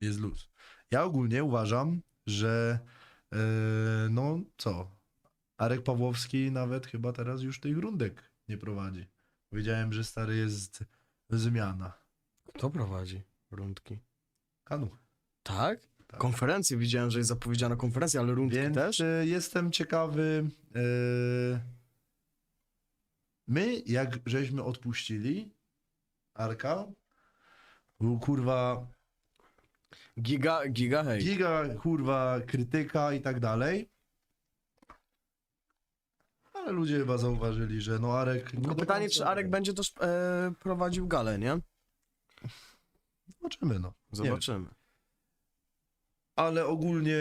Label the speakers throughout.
Speaker 1: jest luz. Ja ogólnie uważam, że e, no co, Arek Pawłowski nawet chyba teraz już tych rundek nie prowadzi. Powiedziałem, że stary jest zmiana.
Speaker 2: Kto prowadzi rundki?
Speaker 1: Kanu.
Speaker 2: Tak?
Speaker 1: Tak.
Speaker 2: Konferencję widziałem, że jest zapowiedziana konferencja, ale rundki
Speaker 1: Więc
Speaker 2: też?
Speaker 1: e, jestem ciekawy. e, my, jak żeśmy odpuścili Arka, był kurwa
Speaker 2: Giga, giga hej.
Speaker 1: giga, kurwa, krytyka i tak dalej. Ale ludzie chyba zauważyli, że no Arek... nie
Speaker 2: Tylko pytanie, czy Arek będzie też e, prowadził galę, nie?
Speaker 1: Zobaczymy, no. Nie wiem.
Speaker 2: Zobaczymy.
Speaker 1: Ale ogólnie...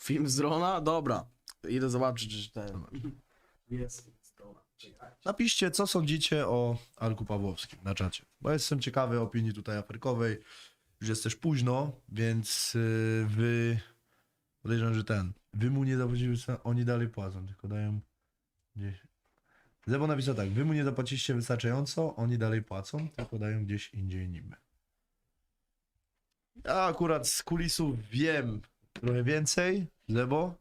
Speaker 2: Film z drona? Dobra. Idę zobaczyć, czy ten... Jest.
Speaker 1: Napiszcie, co sądzicie o Arku Pawłowskim na czacie. Bo jestem ciekawy opinii tutaj afrykowej. Już jest też późno, więc yy, wy... Podejrzewam, że ten... Wy mu nie zapłaciliście, oni dalej płacą, tylko dają gdzieś... Zebo napisał tak, wy mu nie zapłaciliście wystarczająco, oni dalej płacą, tylko dają gdzieś indziej niby. Ja akurat z kulisów wiem trochę więcej, Zebo,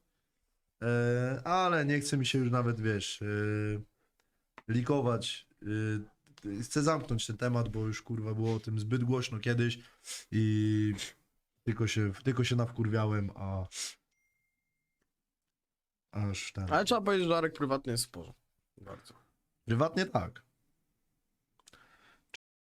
Speaker 1: e, ale nie chce mi się już nawet, wiesz, e, likować. Chcę zamknąć ten temat, bo już kurwa było o tym zbyt głośno kiedyś i tylko się, tylko się nawkurwiałem, a aż ten.
Speaker 2: Ale trzeba powiedzieć, że Arek prywatnie jest w porządku. Bardzo.
Speaker 1: Prywatnie tak.